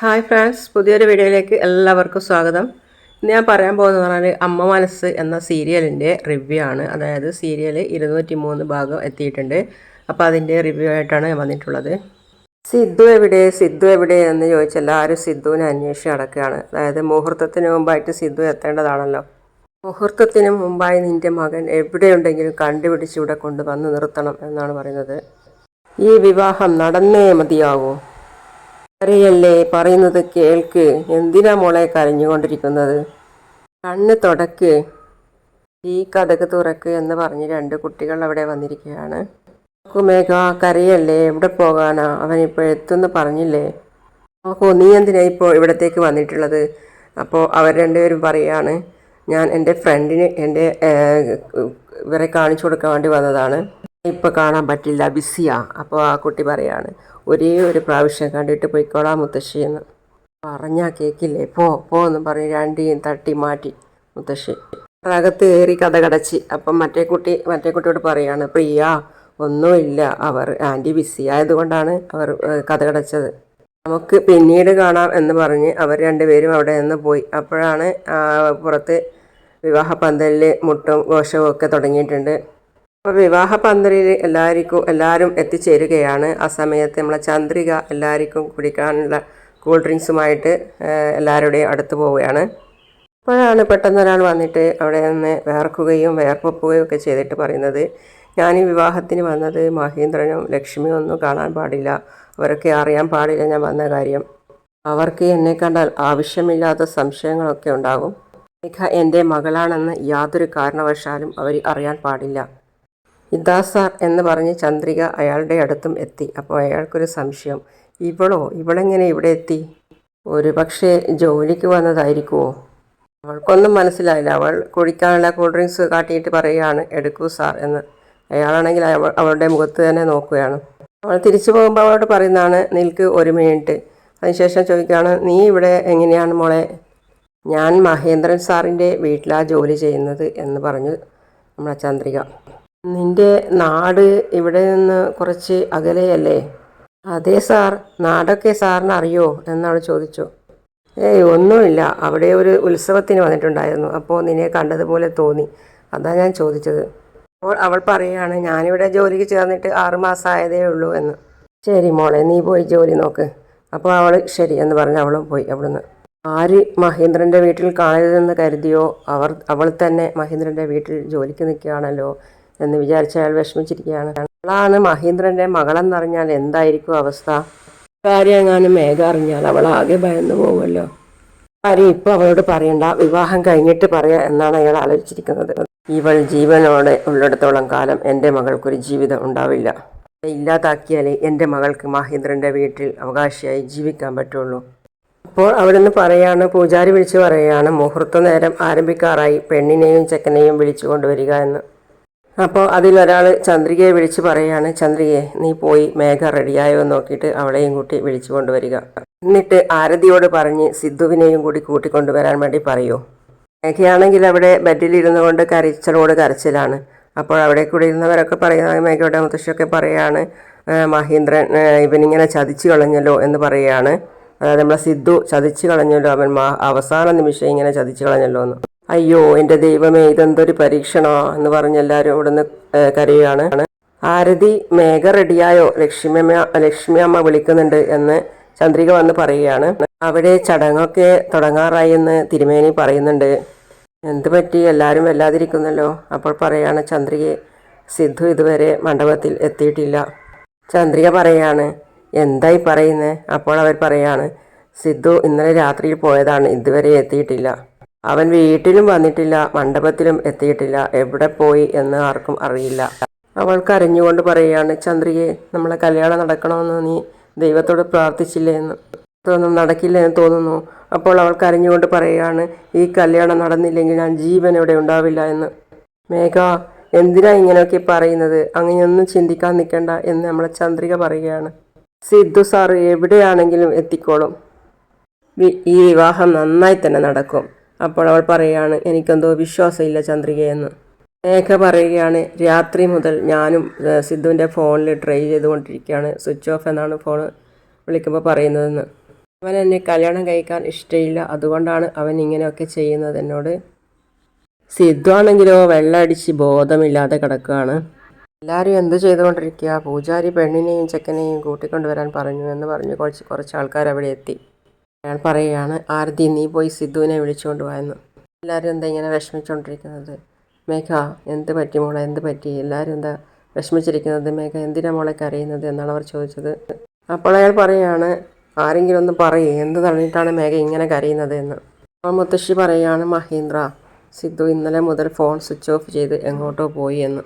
Hi friends പുതിയൊരു വീഡിയോയിലേക്ക് എല്ലാവർക്കും സ്വാഗതം. ഇന്ന് ഞാൻ പറയാൻ പോകുന്നത് പറഞ്ഞാൽ അമ്മ മനസ്സ് എന്ന സീരിയലിന്റെ റിവ്യൂ ആണ്. അതായത് സീരിയൽ ഇരുന്നൂറ്റി മൂന്ന് ഭാഗം എത്തിയിട്ടുണ്ട്. അപ്പോൾ അതിന്റെ റിവ്യൂ ആയിട്ടാണ് ഞാൻ വന്നിട്ടുള്ളത്. സിദ്ധു എവിടെ? സിദ്ധു എവിടെ? എന്ന് ചോദിച്ചാൽ എല്ലാവരും സിദ്ധുവിനെ അന്വേഷിച്ച് നടക്കുകയാണ്. അതായത് മുഹൂർത്തത്തിന് മുമ്പായിട്ട് സിദ്ധു എത്തേണ്ടതാണല്ലോ. മുഹൂർത്തത്തിന് മുമ്പായി നിന്റെ മകൻ എവിടെയുണ്ടെങ്കിലും കണ്ടുപിടിച്ച് ഇവിടെ കൊണ്ടുവന്ന് നിർത്തണം എന്നാണ് പറയുന്നത്. ഈ വിവാഹം നടന്നേ മതിയാവൂ. കരയല്ലേ പറയുന്നത് കേൾക്ക്. എന്തിനാ മോളെ കരഞ്ഞുകൊണ്ടിരിക്കുന്നത്? കണ്ണ് തുടക്ക്. ഈ കഥക് തുറക്ക് എന്ന് പറഞ്ഞ് രണ്ട് കുട്ടികൾ അവിടെ വന്നിരിക്കുകയാണ്. കുമേഘ കരയല്ലേ? എവിടെ പോകാനാ? അവൻ ഇപ്പോൾ എത്തുമെന്ന് പറഞ്ഞില്ലേ? നോക്കൂ നീ എന്തിനാ ഇപ്പോൾ ഇവിടത്തേക്ക് വന്നിട്ടുള്ളത്? അപ്പോൾ അവർ രണ്ടുപേരും പറയാണ് ഞാൻ എന്റെ ഫ്രണ്ടിന് എന്റെ ഇവരെ കാണിച്ചു കൊടുക്കാൻ വേണ്ടി വന്നതാണ്. ഇപ്പോൾ കാണാൻ പറ്റില്ല ബിസിയാ. അപ്പോൾ ആ കുട്ടി പറയാണ് ഒരേ ഒരു പ്രാവശ്യം കണ്ടിട്ട് പോയിക്കോളാം മുത്തശ്ശി എന്ന്. പറഞ്ഞാൽ കേക്കില്ലേ? പോ പോ എന്ന് പറഞ്ഞ് രണ്ടിയും തട്ടി മാറ്റി മുത്തശ്ശി. അകത്ത് കയറി കഥ കടച്ച്. അപ്പം മറ്റേ കുട്ടി മറ്റേ കുട്ടിയോട് പറയാണ് പ്രിയ ഒന്നുമില്ല. അവർ ആന്റി ബിസി ആയതുകൊണ്ടാണ് അവർ കഥ കടച്ചത്. നമുക്ക് പിന്നീട് കാണാം എന്ന് പറഞ്ഞ് അവർ രണ്ടുപേരും അവിടെ നിന്ന് പോയി. അപ്പോഴാണ് പുറത്ത് വിവാഹ പന്തലിൽ മുട്ടും ഘോഷവും ഒക്കെ തുടങ്ങിയിട്ടുണ്ട്. അപ്പോൾ വിവാഹ പന്തലിൽ എല്ലാവർക്കും എല്ലാവരും എത്തിച്ചേരുകയാണ്. ആ സമയത്ത് നമ്മളെ ചന്ദ്രിക എല്ലാവർക്കും കുടിക്കാനുള്ള കൂൾ ഡ്രിങ്ക്സുമായിട്ട് എല്ലാവരുടെയും അടുത്ത് പോവുകയാണ്. അപ്പോഴാണ് പെട്ടെന്ന് ഒരാൾ വന്നിട്ട് അവിടെ നിന്ന് വേർക്കുകയും വേർപ്പൊപ്പുകയും ഒക്കെ ചെയ്തിട്ട് പറയുന്നത്. ഞാൻ ഈ വിവാഹത്തിന് വന്നത് മഹേന്ദ്രനും ലക്ഷ്മിയും ഒന്നും കാണാൻ പാടില്ല. അവരൊക്കെ അറിയാൻ പാടില്ല ഞാൻ വന്ന കാര്യം. അവർക്ക് എന്നെ കണ്ടാൽ ആവശ്യമില്ലാത്ത സംശയങ്ങളൊക്കെ ഉണ്ടാകും. എന്റെ മകളാണെന്ന് യാതൊരു കാരണവശാലും അവർ അറിയാൻ പാടില്ല. ഇതാ സാർ എന്ന് പറഞ്ഞ് ചന്ദ്രിക അയാളുടെ അടുത്തും എത്തി. അപ്പോൾ അയാൾക്കൊരു സംശയം. ഇവളോ? ഇവളെങ്ങനെ ഇവിടെ എത്തി? ഒരു പക്ഷേ ജോലിക്ക് വന്നതായിരിക്കുമോ അവൾക്കൊന്നും മനസ്സിലായില്ല. അവൾ കുടിക്കാനുള്ള കൂൾ ഡ്രിങ്ക്സ് കാട്ടിയിട്ട് പറയുകയാണ് എടുക്കൂ സാർ എന്ന്. അയാളാണെങ്കിൽ അവൾ അവളുടെ മുഖത്ത് തന്നെ നോക്കുകയാണ്. അവൾ തിരിച്ചു പോകുമ്പോൾ അവളോട് പറയുന്നതാണ് നിൽക്ക് ഒരു മിനിറ്റ്. അതിനുശേഷം ചോദിക്കുകയാണ് നീ ഇവിടെ എങ്ങനെയാണ് മോളെ? ഞാൻ മഹേന്ദ്രൻ സാറിന്റെ വീട്ടിലാണ് ജോലി ചെയ്യുന്നത്? എന്ന് പറഞ്ഞു നമ്മളെ ചന്ദ്രിക. നിന്റെ നാട് ഇവിടെ നിന്ന് കുറച്ച് അകലെയല്ലേ? അതെ സാർ നാടൊക്കെ സാറിന് അറിയോ? എന്നവൾ ചോദിച്ചു. ഏയ് ഒന്നുമില്ല. അവിടെ ഒരു ഉത്സവത്തിന് വന്നിട്ടുണ്ടായിരുന്നു. അപ്പോൾ നിന്നെ കണ്ടതുപോലെ തോന്നി. അതാ ഞാൻ ചോദിച്ചത്. അപ്പോൾ അവൾ പറയുകയാണ് ഞാനിവിടെ ജോലിക്ക് ചേർന്നിട്ട് ആറുമാസമായതേ ഉള്ളൂ എന്ന്. ശരി മോളെ നീ പോയി ജോലി നോക്ക്. അപ്പോൾ അവൾ ശരി എന്ന് പറഞ്ഞ് അവളും പോയി അവിടുന്ന്. ആര് മഹേന്ദ്രന്റെ വീട്ടിൽ കാണരുതെന്ന് കരുതിയോ? അവർ അവൾ തന്നെ മഹേന്ദ്രന്റെ വീട്ടിൽ ജോലിക്ക് നിൽക്കുകയാണല്ലോ. എന്ന് വിചാരിച്ച അയാൾ വിഷമിച്ചിരിക്കുകയാണ്. അവളാണ് മഹേന്ദ്രന്റെ മകളെന്നറിഞ്ഞാൽ എന്തായിരിക്കും അവസ്ഥ? കാര്യം എങ്ങാനും മേഘ അറിഞ്ഞാൽ അവൾ ആകെ ഭയന്നു പോകുമല്ലോ. കാര്യം ഇപ്പോൾ അവളോട് പറയണ്ട. വിവാഹം കഴിഞ്ഞിട്ട് പറയാ എന്നാണ് അയാൾ ആലോചിച്ചിരിക്കുന്നത്. ഇവൾ ജീവനോടെ ഉള്ളിടത്തോളം കാലം എന്റെ മകൾക്കൊരു ജീവിതം ഉണ്ടാവില്ല. ഇല്ലാതാക്കിയാലേ എന്റെ മകൾക്ക് മഹേന്ദ്രന്റെ വീട്ടിൽ അവകാശിയായി ജീവിക്കാൻ പറ്റുള്ളൂ. അപ്പോൾ അവിടുന്ന് പറയാണ് പൂജാരി വിളിച്ചു പറയാണ് മുഹൂർത്ത നേരം ആരംഭിക്കാറായി. പെണ്ണിനെയും ചെക്കനെയും വിളിച്ചു കൊണ്ടുവരിക എന്ന്. അപ്പോൾ അതിലൊരാൾ ചന്ദ്രികയെ വിളിച്ച് പറയുകയാണ് ചന്ദ്രികയെ നീ പോയി മേഘ റെഡിയായോ നോക്കിയിട്ട് അവളെയും കൂട്ടി വിളിച്ചു കൊണ്ടുവരിക. എന്നിട്ട് ആരതിയോട് പറഞ്ഞ് സിദ്ധുവിനെയും കൂടി കൂട്ടിക്കൊണ്ടുവരാൻ വേണ്ടി പറയൂ. മേഘയാണെങ്കിൽ അവിടെ ബെഡിലിരുന്നു കൊണ്ട് കരച്ചിലോട് കരച്ചിലാണ്. അപ്പോൾ അവിടെ കൂടി ഇരുന്നവരൊക്കെ പറയുന്ന മേഘയുടെ മുത്തശ്ശിയൊക്കെ പറയുകയാണ് മഹീന്ദ്രൻ ഇവനിങ്ങനെ ചതിച്ചു കളഞ്ഞല്ലോ എന്ന് പറയുകയാണ്. അതായത് നമ്മളെ സിദ്ധു ചതിച്ചു കളഞ്ഞല്ലോ അവൻ അവസാന നിമിഷം ഇങ്ങനെ ചതിച്ചു കളഞ്ഞല്ലോ എന്ന്. അയ്യോ എന്റെ ദൈവമേ ഇതെന്തൊരു പരീക്ഷണോ എന്ന് പറഞ്ഞ് എല്ലാവരും ഇവിടുന്ന് കരയുകയാണ്. ആരതി മേഘ റെഡിയായോ? ലക്ഷ്മിയമ്മ ലക്ഷ്മി അമ്മ വിളിക്കുന്നുണ്ട് എന്ന് ചന്ദ്രിക വന്ന് പറയുകയാണ്. അവിടെ ചടങ്ങൊക്കെ തുടങ്ങാറായി എന്ന് തിരുമേനി പറയുന്നുണ്ട്. എന്ത് പറ്റി? എല്ലാവരും വല്ലാതിരിക്കുന്നല്ലോ? അപ്പോൾ പറയാണ് ചന്ദ്രികയെ സിദ്ധു ഇതുവരെ മണ്ഡപത്തിൽ എത്തിയിട്ടില്ല. ചന്ദ്രിക പറയാണ് എന്തായി പറയുന്നത് അപ്പോൾ അവർ പറയാണ് സിദ്ധു ഇന്നലെ രാത്രിയിൽ പോയതാണ് ഇതുവരെ എത്തിയിട്ടില്ല. അവൻ വീട്ടിലും വന്നിട്ടില്ല മണ്ഡപത്തിലും എത്തിയിട്ടില്ല എവിടെ പോയി എന്ന് ആർക്കും അറിയില്ല. അവൾ കരഞ്ഞുകൊണ്ട് പറയുകയാണ് ചന്ദ്രികയെ നമ്മളെ കല്യാണം നടക്കണമെന്ന് നീ ദൈവത്തോട് പ്രാർത്ഥിച്ചില്ലേ എന്ന് ഇതൊന്നും നടക്കില്ല എന്ന് തോന്നുന്നു. അപ്പോൾ അവൾ കരഞ്ഞുകൊണ്ട് പറയുകയാണ് ഈ കല്യാണം നടന്നില്ലെങ്കിൽ ഞാൻ ജീവൻ ഇവിടെ ഉണ്ടാവില്ല എന്ന്. മേഘ എന്തിനാ ഇങ്ങനെയൊക്കെ പറയുന്നത്? അങ്ങനെയൊന്നും ചിന്തിക്കാൻ നിൽക്കണ്ട എന്ന് നമ്മളെ ചന്ദ്രിക പറയുകയാണ്. സിദ്ധു സാർ എവിടെയാണെങ്കിലും എത്തിക്കോളും. ഈ വിവാഹം നന്നായി തന്നെ നടക്കും. അപ്പോൾ അവൾ പറയുകയാണ് എനിക്കെന്തോ വിശ്വാസമില്ല ചന്ദ്രികയെന്ന്. രേഖ പറയുകയാണ് രാത്രി മുതൽ ഞാനും സിദ്ധുവിന്റെ ഫോണിൽ ട്രൈ ചെയ്തുകൊണ്ടിരിക്കുകയാണ്. സ്വിച്ച് ഓഫ് എന്നാണ് ഫോൺ വിളിക്കുമ്പോൾ പറയുന്നതെന്ന്. അവൻ എന്നെ കല്യാണം കഴിക്കാൻ ഇഷ്ടമില്ല അതുകൊണ്ടാണ് അവൻ ഇങ്ങനെയൊക്കെ ചെയ്യുന്നത് എന്നോട്. സിദ്ധു ആണെങ്കിലോ വെള്ളമടിച്ച് ബോധമില്ലാതെ കിടക്കുകയാണ്. എല്ലാവരും എന്ത് ചെയ്തുകൊണ്ടിരിക്കുക? പൂജാരി പെണ്ണിനെയും ചെക്കനെയും കൂട്ടിക്കൊണ്ടുവരാൻ പറഞ്ഞു എന്ന് പറഞ്ഞ് കുറച്ച് കുറച്ച് ആൾക്കാർ അവിടെ എത്തി. അയാൾ പറയുകയാണ് ആരതി നീ പോയി സിദ്ധുവിനെ വിളിച്ചുകൊണ്ട് പോയെന്ന് എല്ലാവരും എന്താ ഇങ്ങനെ വിഷമിച്ചുകൊണ്ടിരിക്കുന്നത് മേഘ എന്ത് പറ്റി മോളെ? എന്ത് പറ്റി? എല്ലാവരും എന്താ വിഷമിച്ചിരിക്കുന്നത്? മേഘ എന്തിനാ മോളെ കരയുന്നത് എന്നാണ് അവർ ചോദിച്ചത്. അപ്പോൾ അയാൾ പറയുകയാണ് ആരെങ്കിലും ഒന്ന് പറയും എന്ത് തള്ളിയിട്ടാണ് മേഘ ഇങ്ങനെ കരയുന്നത് എന്ന്? അപ്പോൾ മുത്തശ്ശി പറയുകയാണ് മഹീന്ദ്ര സിദ്ധു ഇന്നലെ മുതൽ ഫോൺ സ്വിച്ച് ഓഫ് ചെയ്ത് എങ്ങോട്ടോ പോയി എന്ന്.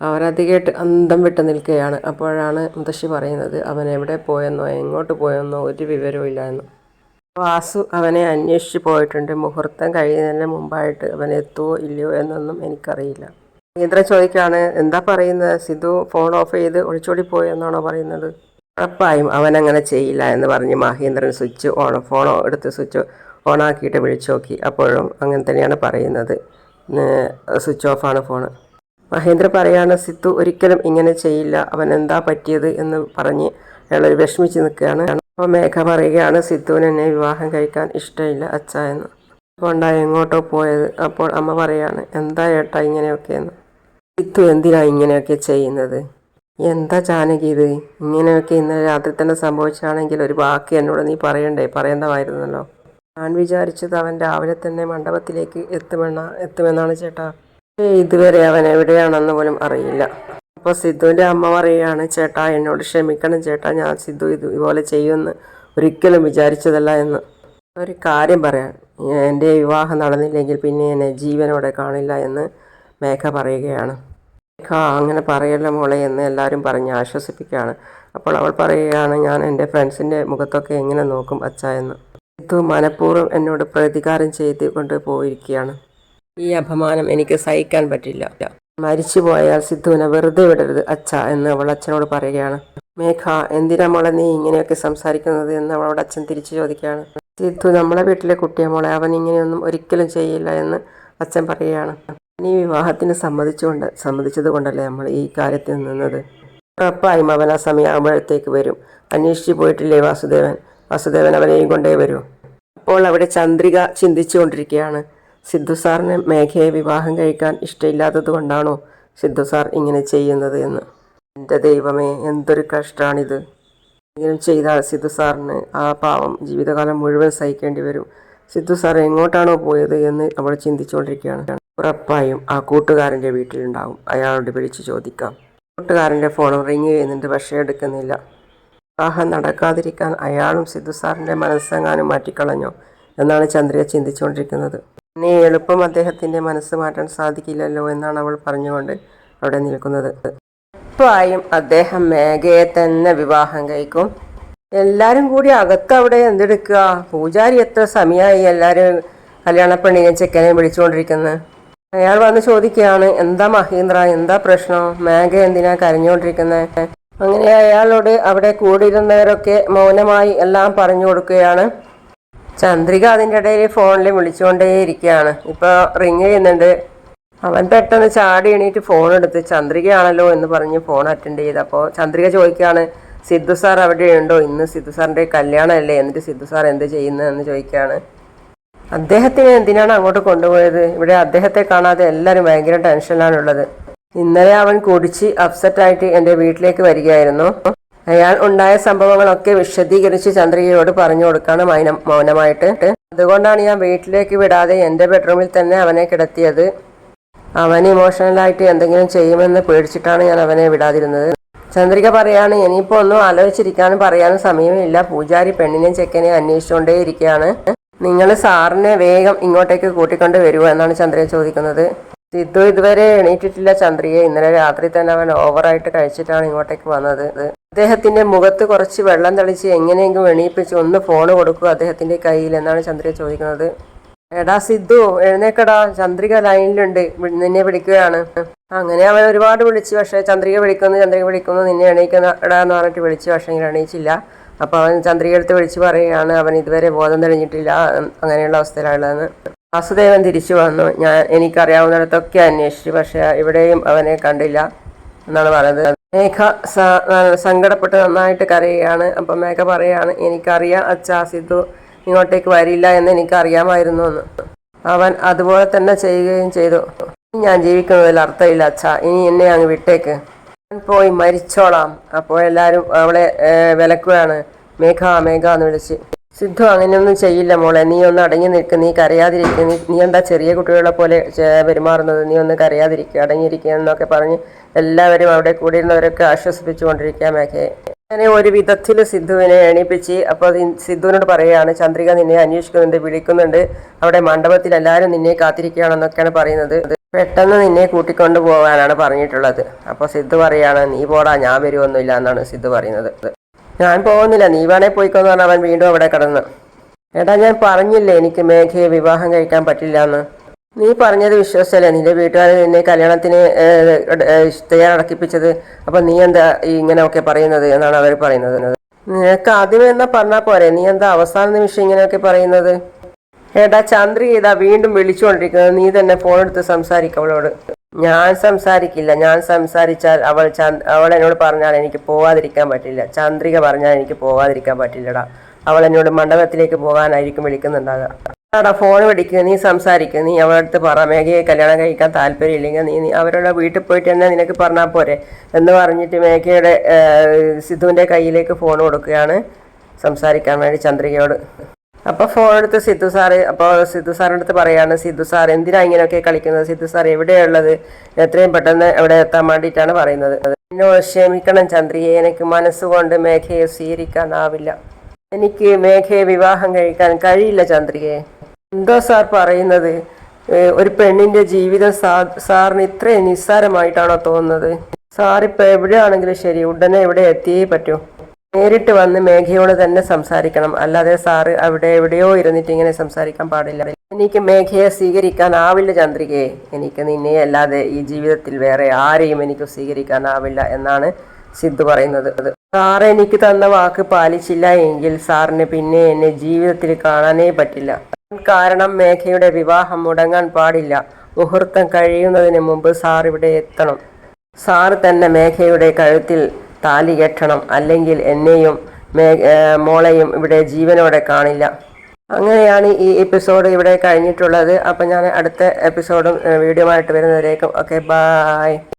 അവരത് കേട്ട് അന്തം വിട്ട് നിൽക്കുകയാണ്. അപ്പോഴാണ് മുത്തശ്ശി പറയുന്നത് അവൻ എവിടെ പോയെന്നോ എങ്ങോട്ട് പോയെന്നോ ഒരു വിവരവും ഇല്ല എന്ന്. വാസു അവനെ അന്വേഷിച്ചു പോയിട്ടുണ്ട്. മുഹൂർത്തം കഴിയുന്നതിന് മുമ്പായിട്ട് അവൻ എത്തുമോ ഇല്ലയോ എന്നൊന്നും എനിക്കറിയില്ല. നീന്ദ്ര ചോദിക്കാണ് എന്താ പറയുന്നത്? സിധു ഫോൺ ഓഫ് ചെയ്ത് ഒളിച്ചോടി പോയെന്നാണോ പറയുന്നത്? ഉറപ്പായും അവൻ അങ്ങനെ ചെയ്യില്ല എന്ന് പറഞ്ഞ് മഹേന്ദ്രൻ സ്വിച്ച് ഓൺ ഫോൺ എടുത്ത് സ്വിച്ച് ഓണാക്കിയിട്ട് വിളിച്ചു നോക്കി. അപ്പോഴും അങ്ങനെ തന്നെയാണ് പറയുന്നത്. സ്വിച്ച് ഓഫാണ് ഫോൺ മഹേന്ദ്ര പറയാണ് സിത്തു ഒരിക്കലും ഇങ്ങനെ ചെയ്യില്ല. അവൻ എന്താ പറ്റിയത്? എന്ന് പറഞ്ഞ് അയാൾ വിഷമിച്ച് നിൽക്കുകയാണ്. അപ്പോൾ മേഘ പറയുകയാണ് സിദ്ധുവിന് എന്നെ വിവാഹം കഴിക്കാൻ ഇഷ്ടമില്ല അച്ഛ എന്ന്. അതുകൊണ്ടാ എങ്ങോട്ടോ പോയത്. അപ്പോൾ അമ്മ പറയാണ് എന്താ ഏട്ടാ ഇങ്ങനെയൊക്കെയെന്ന്? സിദ്ധു എന്തിനാ ഇങ്ങനെയൊക്കെ ചെയ്യുന്നത്? എന്താ ജാനകി ഇത്? ഇങ്ങനെയൊക്കെ ഇന്നലെ രാത്രി തന്നെ സംഭവിച്ചാണെങ്കിൽ ഒരു വാക്ക് എന്നോട് നീ പറയണ്ടേ? പറയേണ്ടതായിരുന്നല്ലോ. ഞാൻ വിചാരിച്ചത് അവൻ രാവിലെ തന്നെ മണ്ഡപത്തിലേക്ക് എത്തുമെന്ന എത്തുമെന്നാണ് ചേട്ടാ. ഇതുവരെ അവൻ എവിടെയാണെന്ന് പോലും അറിയില്ല. അപ്പോൾ സിദ്ധുവിന്റെ അമ്മ പറയുകയാണ് ചേട്ടാ എന്നോട് ക്ഷമിക്കണം ചേട്ടാ ഞാൻ സിദ്ധു ഇത് ഇതുപോലെ ചെയ്യുമെന്ന് ഒരിക്കലും വിചാരിച്ചതല്ല എന്ന്. ഒരു കാര്യം പറയാൻ എന്റെ വിവാഹം നടന്നില്ലെങ്കിൽ പിന്നെ എന്നെ ജീവനോടെ കാണില്ല എന്ന് മേഘ പറയുകയാണ്. മേഘ അങ്ങനെ പറയല്ല മോളെ എന്ന് എല്ലാവരും പറഞ്ഞ് ആശ്വസിപ്പിക്കുകയാണ്. അപ്പോൾ അവൾ പറയുകയാണ് ഞാൻ എന്റെ ഫ്രണ്ട്സിന്റെ മുഖത്തൊക്കെ എങ്ങനെ നോക്കും അച്ഛ എന്ന്. സിദ്ധു മനഃപൂർവം എന്നോട് പ്രതികാരം ചെയ്ത് കൊണ്ട് പോയിരിക്കുകയാണ്. ഈ അപമാനം എനിക്ക് സഹിക്കാൻ പറ്റില്ല. മരിച്ചു പോയാൽ സിദ്ധുവിനെ വെറുതെ വിടരുത് അച്ഛ എന്ന് അവൾ അച്ഛനോട് പറയുകയാണ്. മേഘ എന്തിനാ മോളെ നീ ഇങ്ങനെയൊക്കെ സംസാരിക്കുന്നത് എന്ന് അവളോട് അച്ഛൻ തിരിച്ചു ചോദിക്കുകയാണ്. സിദ്ധു നമ്മളെ വീട്ടിലെ കുട്ടിയെ മോളെ അവൻ ഇങ്ങനെയൊന്നും ഒരിക്കലും ചെയ്യില്ല എന്ന് അച്ഛൻ പറയുകയാണ്. നീ വിവാഹത്തിന് സമ്മതിച്ചുകൊണ്ട് സമ്മതിച്ചത് കൊണ്ടല്ലേ നമ്മൾ ഈ കാര്യത്തിൽ നിന്നത്? ഉറപ്പായും അവൻ ആ സമയമാകുമ്പോഴത്തേക്ക് വരും. അന്വേഷിച്ചു പോയിട്ടില്ലേ വാസുദേവൻ? വാസുദേവൻ അവനെയും കൊണ്ടേ വരൂ. അപ്പോൾ അവിടെ ചന്ദ്രിക ചിന്തിച്ചുകൊണ്ടിരിക്കുകയാണ്. സിദ്ധു സാറിന് മേഘയെ വിവാഹം കഴിക്കാൻ ഇഷ്ടമില്ലാത്തത് കൊണ്ടാണോ സിദ്ധു സാർ ഇങ്ങനെ ചെയ്യുന്നത് എന്ന്? എന്റെ ദൈവമേ എന്തൊരു കഷ്ടമാണിത് ഇങ്ങനെ ചെയ്താൽ സിദ്ധു സാറിന് ആ പാവം ജീവിതകാലം മുഴുവൻ സഹിക്കേണ്ടി വരും. സിദ്ധു സാർ എങ്ങോട്ടാണോ പോയത് എന്ന് അവൾ ചിന്തിച്ചുകൊണ്ടിരിക്കുകയാണ്. ഉറപ്പായും ആ കൂട്ടുകാരന്റെ വീട്ടിലുണ്ടാവും. അയാളോട് വിളിച്ച് ചോദിക്കാം. കൂട്ടുകാരന്റെ ഫോൺ റിങ് ചെയ്യുന്നുണ്ട് പക്ഷേ എടുക്കുന്നില്ല. വിവാഹം നടക്കാതിരിക്കാൻ അയാളും സിദ്ധു സാറിന്റെ മനസ്സെങ്ങാനും മാറ്റിക്കളഞ്ഞോ? എന്നാണ് ചന്ദ്രിക ചിന്തിച്ചുകൊണ്ടിരിക്കുന്നത്. ഇനി എളുപ്പം അദ്ദേഹത്തിന്റെ മനസ്സ് മാറ്റാൻ സാധിക്കില്ലല്ലോ എന്നാണ് അവൾ പറഞ്ഞുകൊണ്ട് അവിടെ നിൽക്കുന്നത്. ഉറപ്പായും അദ്ദേഹം മേഘയെ തന്നെ വിവാഹം കഴിക്കും. എല്ലാവരും കൂടി അകത്ത് അവിടെ എന്തെടുക്കുക? പൂജാരി എത്ര സമയമായി എല്ലാവരും കല്യാണപ്പെണ്ണിനെ ചെക്കനെ വിളിച്ചുകൊണ്ടിരിക്കുന്നത് അയാൾ വന്ന് ചോദിക്കുകയാണ് എന്താ മഹീന്ദ്ര? എന്താ പ്രശ്നം? മേഘ എന്തിനാ കരഞ്ഞുകൊണ്ടിരിക്കുന്നത് അങ്ങനെ അയാളോട് അവിടെ കൂടിയിരുന്നവരൊക്കെ മൗനമായി എല്ലാം പറഞ്ഞു കൊടുക്കുകയാണ്. ചന്ദ്രിക അതിന്റെ ഇടയിൽ ഫോണിൽ വിളിച്ചുകൊണ്ടേയിരിക്കുകയാണ് ഇപ്പോൾ റിങ് ചെയ്യുന്നുണ്ട്. അവൻ പെട്ടെന്ന് ചാടി എണീറ്റ് ഫോൺ എടുത്ത് ചന്ദ്രികയാണല്ലോ എന്ന് പറഞ്ഞ് ഫോൺ അറ്റൻഡ് ചെയ്ത്. അപ്പോൾ ചന്ദ്രിക ചോദിക്കുകയാണ് സിദ്ധു സാർ അവിടെ ഉണ്ടോ ഇന്ന് സിദ്ധു സാറിന്റെ കല്യാണമല്ലേ? എന്നിട്ട് സിദ്ധു സാർ എന്ത് ചെയ്യുന്നതെന്ന് ചോദിക്കുകയാണ്. അദ്ദേഹത്തിന് എന്തിനാണ് അങ്ങോട്ട് കൊണ്ടുപോയത്? ഇവിടെ അദ്ദേഹത്തെ കാണാതെ എല്ലാവരും ഭയങ്കര ടെൻഷനിലാണുള്ളത് ഇന്നലെ അവൻ കുടിച്ച് അപ്സെറ്റായിട്ട് എന്റെ വീട്ടിലേക്ക് വരികയായിരുന്നു. അയാൾ ഉണ്ടായ സംഭവങ്ങളൊക്കെ വിശദീകരിച്ച് ചന്ദ്രികയോട് പറഞ്ഞു കൊടുക്കാണ് മൈന മൗനമായിട്ട്. അതുകൊണ്ടാണ് ഞാൻ വീട്ടിലേക്ക് വിടാതെ എന്റെ ബെഡ്റൂമിൽ തന്നെ അവനെ കിടത്തിയത്. അവൻ ഇമോഷണലായിട്ട് എന്തെങ്കിലും ചെയ്യുമെന്ന് പേടിച്ചിട്ടാണ് ഞാൻ അവനെ വിടാതിരുന്നത്. ചന്ദ്രിക പറയാണ് ഇനിയിപ്പോൾ ഒന്നും ആലോചിച്ചിരിക്കാനും പറയാനും സമയമില്ല. പൂജാരി പെണ്ണിനെയും ചെക്കനെയും അന്വേഷിച്ചുകൊണ്ടേ ഇരിക്കുകയാണ്. നിങ്ങൾ സാറിനെ വേഗം ഇങ്ങോട്ടേക്ക് കൂട്ടിക്കൊണ്ട് വരുമോ എന്നാണ് ചന്ദ്രിക ചോദിക്കുന്നത്. സിദ്ധു ഇതുവരെ എണീറ്റിട്ടില്ല ചന്ദ്രിയെ ഇന്നലെ രാത്രി തന്നെ അവൻ ഓവറായിട്ട് കഴിച്ചിട്ടാണ് ഇങ്ങോട്ടേക്ക് വന്നത്. അദ്ദേഹത്തിന്റെ മുഖത്ത് കുറച്ച് വെള്ളം തളിച്ച് എങ്ങനെയെങ്കിലും എണീപ്പിച്ച് ഒന്ന് ഫോണ് കൊടുക്കുക അദ്ദേഹത്തിന്റെ കയ്യിൽ എന്നാണ് ചന്ദ്രിയെ ചോദിക്കുന്നത്. എടാ സിദ്ധു എഴുന്നേക്കടാ. ചന്ദ്രിക ലൈനിലുണ്ട്. നിന്നെ വിളിക്കുകയാണ്. അങ്ങനെ അവൻ ഒരുപാട് വിളിച്ചു. പക്ഷേ ചന്ദ്രിക വിളിക്കുന്നു ചന്ദ്രിക വിളിക്കുന്നു നിന്നെ എണീക്കുന്ന എടാ എന്ന് പറഞ്ഞിട്ട് വിളിച്ചു. പക്ഷേ എണീച്ചില്ല. അപ്പോൾ അവൻ ചന്ദ്രിക എടുത്ത് വിളിച്ച് പറയുകയാണ് അവൻ ഇതുവരെ ബോധം തെളിഞ്ഞിട്ടില്ല അങ്ങനെയുള്ള അവസ്ഥയിലുള്ളതെന്ന് വാസുദേവൻ തിരിച്ചു വന്നു. ഞാൻ എനിക്കറിയാവുന്നിടത്തൊക്കെ അന്വേഷിച്ചു പക്ഷെ ഇവിടെയും അവനെ കണ്ടില്ല എന്നാണ് പറയുന്നത് മേഘ സങ്കടപ്പെട്ട് നന്നായിട്ട് കരയുകയാണ്. അപ്പം മേഘ പറയാണ് എനിക്കറിയാം അച്ഛാ സിദ്ധു ഇങ്ങോട്ടേക്ക് വരില്ല എന്ന് എനിക്കറിയാമായിരുന്നു എന്ന്. അവൻ അതുപോലെ തന്നെ ചെയ്യുകയും ചെയ്തു. ഞാൻ ജീവിക്കുന്നതിൽ അർത്ഥമില്ല അച്ഛാ ഇനി എന്നെ അങ്ങ് വിട്ടേക്ക്. ഞാൻ പോയി മരിച്ചോളാം. അപ്പോൾ എല്ലാവരും അവളെ വിലക്കുകയാണ്. മേഘ മേഘ എന്ന് വിളിച്ച്. സിദ്ധു അങ്ങനെയൊന്നും ചെയ്യില്ല മോളെ. നീ ഒന്ന് അടങ്ങി നിൽക്കുക നീ കരയാതിരിക്കുക നീ നീ എന്താ ചെറിയ കുട്ടികളെ പോലെ പെരുമാറുന്നത്? നീ ഒന്ന് കരയാതിരിക്കുക അടങ്ങിയിരിക്കുക എന്നൊക്കെ പറഞ്ഞ് എല്ലാവരും അവിടെ കൂടിയിരുന്നവരൊക്കെ ആശ്വസിപ്പിച്ചുകൊണ്ടിരിക്കുക മേഘയെ. അങ്ങനെ ഒരു വിധത്തിൽ സിദ്ധുവിനെ എണീപ്പിച്ച് അപ്പോൾ സിദ്ധുവിനോട് പറയുകയാണ് ചന്ദ്രിക നിന്നെ അന്വേഷിക്കുന്നുണ്ട് വിളിക്കുന്നുണ്ട്. അവിടെ മണ്ഡപത്തിൽ എല്ലാവരും നിന്നെ കാത്തിരിക്കുകയാണെന്നൊക്കെയാണ് പറയുന്നത്. പെട്ടെന്ന് നിന്നെ കൂട്ടിക്കൊണ്ടു പോകാനാണ് പറഞ്ഞിട്ടുള്ളത്. അപ്പോൾ സിദ്ധു പറയാണ് നീ പോടാ ഞാൻ വരുമൊന്നുമില്ല എന്നാണ് സിദ്ധു പറയുന്നത്. ഞാൻ പോകുന്നില്ല. നീ വേണേ പോയിക്കോന്ന് പറഞ്ഞാൽ അവൻ വീണ്ടും അവിടെ കിടന്ന്. എടാ ഞാൻ പറഞ്ഞില്ലേ എനിക്ക് മേഘയെ വിവാഹം കഴിക്കാൻ പറ്റില്ല എന്ന് നീ പറഞ്ഞത് വിശ്വസിച്ചല്ലേ? നിന്റെ വീട്ടുകാർ നിന്നെ കല്യാണത്തിന് തയ്യാറടക്കിപ്പിച്ചത് അപ്പൊ നീ എന്താ ഇങ്ങനെയൊക്കെ പറയുന്നത് എന്നാണ് അവർ പറയുന്നത്. നിനക്ക് ആദ്യം എന്നാ പറഞ്ഞാ പോരെ? നീ എന്താ അവസാന നിമിഷം ഇങ്ങനെയൊക്കെ പറയുന്നത്? എടാ ചന്ദ്രി ഇതാ വീണ്ടും വിളിച്ചുകൊണ്ടിരിക്കുന്നത്. നീ തന്നെ ഫോൺ എടുത്ത് സംസാരിക്കും അവളോട്. ഞാൻ സംസാരിക്കില്ല. ഞാൻ സംസാരിച്ചാൽ അവൾ അവൾ എന്നോട് പറഞ്ഞാൽ എനിക്ക് പോവാതിരിക്കാൻ പറ്റില്ല. ചന്ദ്രിക പറഞ്ഞാൽ എനിക്ക് പോവാതിരിക്കാൻ പറ്റില്ലടാ. അവൾ എന്നോട് മണ്ഡപത്തിലേക്ക് പോകാനായിരിക്കും വിളിക്കുന്നുണ്ടാകുക അടാ ഫോൺ പിടിക്കുക നീ സംസാരിക്കുക നീ അവളുടെ അടുത്ത് പറ. മേഘയെ കല്യാണം കഴിക്കാൻ താല്പര്യമില്ലെങ്കിൽ നീ അവരുടെ വീട്ടിൽ പോയിട്ട് തന്നെ നിനക്ക് പറഞ്ഞാൽ പോരെ. എന്ന് പറഞ്ഞിട്ട് മേഘയുടെ സിദ്ധുവിന്റെ കയ്യിലേക്ക് ഫോൺ കൊടുക്കുകയാണ്. സംസാരിക്കാൻ വേണ്ടി ചന്ദ്രികയോട്. അപ്പൊ ഫോൺ എടുത്ത് സിദ്ധു സാറ് അപ്പോൾ സിദ്ധു സാറിന്റെ അടുത്ത് പറയാണ് സിദ്ധു സാർ എന്തിനാ ഇങ്ങനെയൊക്കെ കളിക്കുന്നത്? സിദ്ധു സാർ എവിടെയുള്ളത്? എത്രയും പെട്ടെന്ന് എവിടെ എത്താൻ വേണ്ടിയിട്ടാണ് പറയുന്നത്. എന്നോ ക്ഷമിക്കണം ചന്ദ്രിയെ എനിക്ക് മനസ്സുകൊണ്ട് മേഘയെ സ്വീകരിക്കാനാവില്ല. എനിക്ക് മേഘയെ വിവാഹം കഴിക്കാൻ കഴിയില്ല ചന്ദ്രിയെ എന്തോ സാർ പറയുന്നത്? ഒരു പെണ്ണിന്റെ ജീവിതം സാ- സാറിന് ഇത്രയും നിസ്സാരമായിട്ടാണോ തോന്നുന്നത്? സാറിപ്പോൾ എവിടെയാണെങ്കിലും ശരി ഉടനെ ഇവിടെ എത്തിയേ പറ്റൂ. നേരിട്ട് വന്ന് മേഘയോട് തന്നെ സംസാരിക്കണം. അല്ലാതെ സാറ് അവിടെ എവിടെയോ ഇരുന്നിട്ട് ഇങ്ങനെ സംസാരിക്കാൻ പാടില്ല. എനിക്ക് മേഘയെ സ്വീകരിക്കാൻ ആവില്ല ചന്ദ്രികയെ എനിക്ക് നിന്നെ അല്ലാതെ ഈ ജീവിതത്തിൽ വേറെ ആരെയും എനിക്ക് സ്വീകരിക്കാൻ ആവില്ല എന്നാണ് സിദ്ധു പറയുന്നത്. സാർ എനിക്ക് തന്ന വാക്ക് പാലിച്ചില്ല എങ്കിൽ സാറിന് പിന്നെ എന്നെ ജീവിതത്തിൽ കാണാനേ പറ്റില്ല. കാരണം മേഘയുടെ വിവാഹം മുടങ്ങാൻ പാടില്ല. മുഹൂർത്തം കഴിയുന്നതിന് മുമ്പ് സാർ ഇവിടെ എത്തണം. സാർ തന്നെ മേഘയുടെ കഴുത്തിൽ താലി കെട്ടണം അല്ലെങ്കിൽ എന്നെയും മോളെയും ഇവിടെ ജീവനോടെ കാണില്ല. അങ്ങനെയാണ് ഈ എപ്പിസോഡ് ഇവിടെ കഴിഞ്ഞിട്ടുള്ളത്. അപ്പം ഞാൻ അടുത്ത എപ്പിസോഡും വീഡിയോ ആയിട്ട് വരുന്നവരേക്കും ഓക്കെ ബായ്